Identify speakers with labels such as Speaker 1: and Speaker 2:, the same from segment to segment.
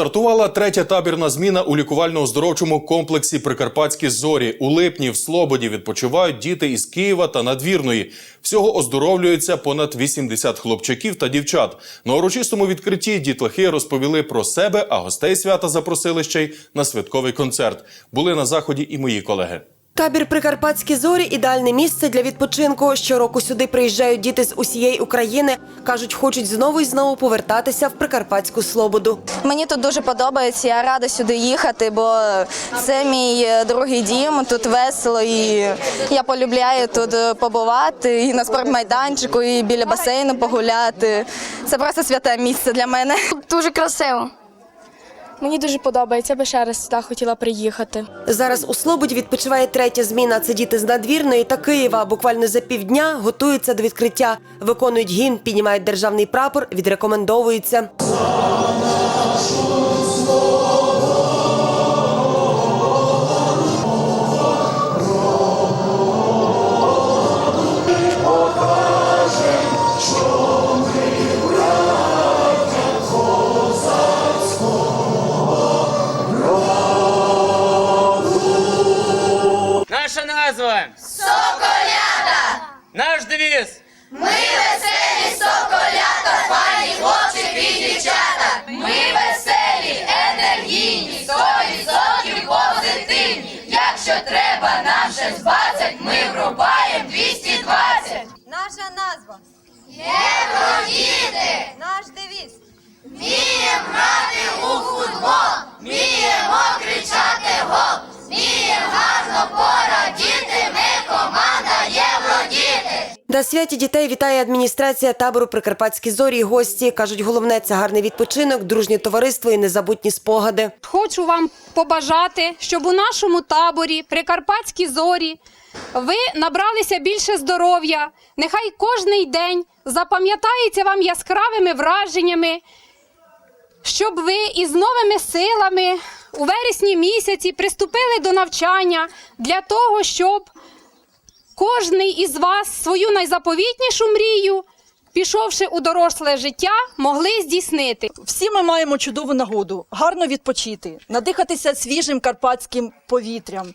Speaker 1: Стартувала третя табірна зміна у лікувально-оздоровчому комплексі Прикарпатські зорі. У липні в Слободі відпочивають діти із Києва та Надвірної. Всього оздоровлюються понад 80 хлопчаків та дівчат. На урочистому відкритті дітлахи розповіли про себе, а гостей свята запросили ще й на святковий концерт. Були на заході і мої колеги.
Speaker 2: Табір Прикарпатські зорі ідеальне місце для відпочинку. Щороку сюди приїжджають діти з усієї України. кажуть, хочуть знову і знову повертатися в Прикарпатську Слободу.
Speaker 3: Мені тут дуже подобається. Я рада сюди їхати, бо це мій е, другий дім. Тут весело і я полюбляю тут е, побувати і на спортмайданчику, і біля басейну погуляти. Це просто святе місце для мене.
Speaker 4: Дуже красиво. Мені дуже подобається, я би ще раз сюди хотіла приїхати.
Speaker 2: Зараз у Слободі відпочиває третя зміна. Це діти з надвірної та Києва. Буквально за півдня готуються до відкриття, виконують гімн, піднімають державний прапор, відрекомендовуються.
Speaker 5: 20,
Speaker 6: ми врубаємо 220!
Speaker 7: Наша назва.
Speaker 6: Євро!
Speaker 2: На святі дітей вітає адміністрація табору Прикарпатські зорі. і Гості кажуть, головне це гарний відпочинок, дружнє товариство і незабутні спогади.
Speaker 8: Хочу вам побажати, щоб у нашому таборі Прикарпатські зорі ви набралися більше здоров'я. Нехай кожний день запам'ятається вам яскравими враженнями, щоб ви із новими силами у вересні місяці приступили до навчання для того, щоб кожний із вас свою найзаповітнішу мрію, пішовши у доросле життя, могли здійснити.
Speaker 9: Всі ми маємо чудову нагоду гарно відпочити, надихатися свіжим карпатським повітрям,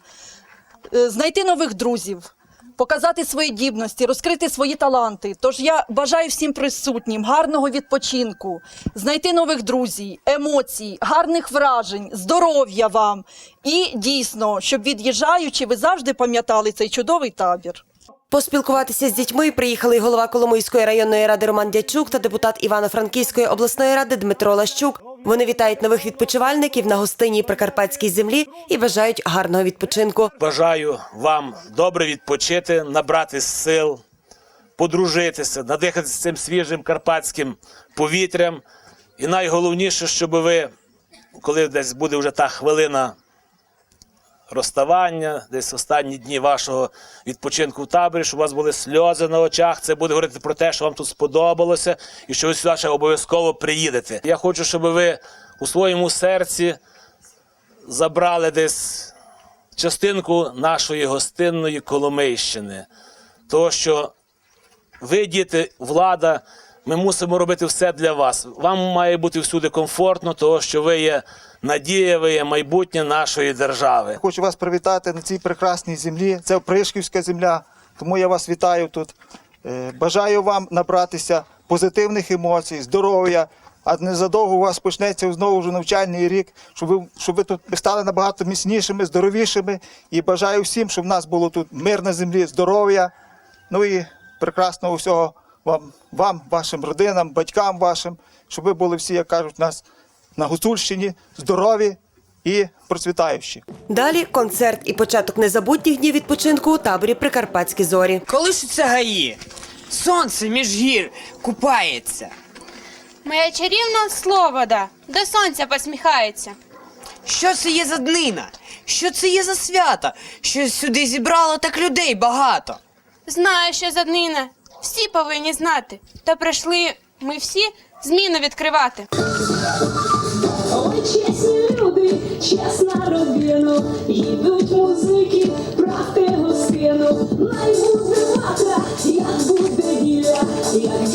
Speaker 9: е, знайти нових друзів, показати свої дібності, розкрити свої таланти. Тож я бажаю всім присутнім гарного відпочинку, знайти нових друзів, емоцій, гарних вражень, здоров'я вам і дійсно, щоб від'їжджаючи, ви завжди пам'ятали цей чудовий табір.
Speaker 2: Поспілкуватися з дітьми приїхали голова Коломийської районної ради Роман Дячук та депутат Івано-Франківської обласної ради Дмитро Лащук. Вони вітають нових відпочивальників на гостинній прикарпатській землі і бажають гарного відпочинку.
Speaker 10: Бажаю вам добре відпочити, набрати сил, подружитися, надихатися цим свіжим карпатським повітрям. І найголовніше, щоб ви, коли десь буде вже та хвилина розставання, десь останні дні вашого відпочинку в таборі, щоб у вас були сльози на очах. Це буде говорити про те, що вам тут сподобалося, і що ви сюди ще обов'язково приїдете. Я хочу, щоб ви у своєму серці забрали десь частинку нашої гостинної Коломийщини. Того, що ви, діти, влада, ми мусимо робити все для вас. Вам має бути всюди комфортно, того, що ви є надія, ви є майбутнє нашої держави.
Speaker 11: Хочу вас привітати на цій прекрасній землі. Це Пришківська земля, тому я вас вітаю тут. Е, Бажаю вам набратися позитивних емоцій, здоров'я. А незадовго у вас почнеться знову вже навчальний рік, щоб ви, щоб ви тут стали набагато міцнішими, здоровішими. І бажаю всім, щоб в нас було тут мир на землі, здоров'я. Ну і прекрасного всього вам, вам, вашим родинам, батькам вашим, щоб ви були всі, як кажуть, нас на Гуцульщині, здорові і процвітаючі.
Speaker 2: Далі концерт і початок незабутніх днів відпочинку у таборі Прикарпатські зорі.
Speaker 5: Колишуться гаї. Сонце між гір купається.
Speaker 8: Моя чарівна слобода до сонця посміхається.
Speaker 5: Що це є за днина? Що це є за свята? Що сюди зібрало так людей багато?
Speaker 8: Знаю, що за днина. Всі повинні знати. Та прийшли ми всі зміну відкривати.
Speaker 12: Ой, чесні люди, чесна родина, їдуть музики, прати гостину, най буде вата, як буде діля, як.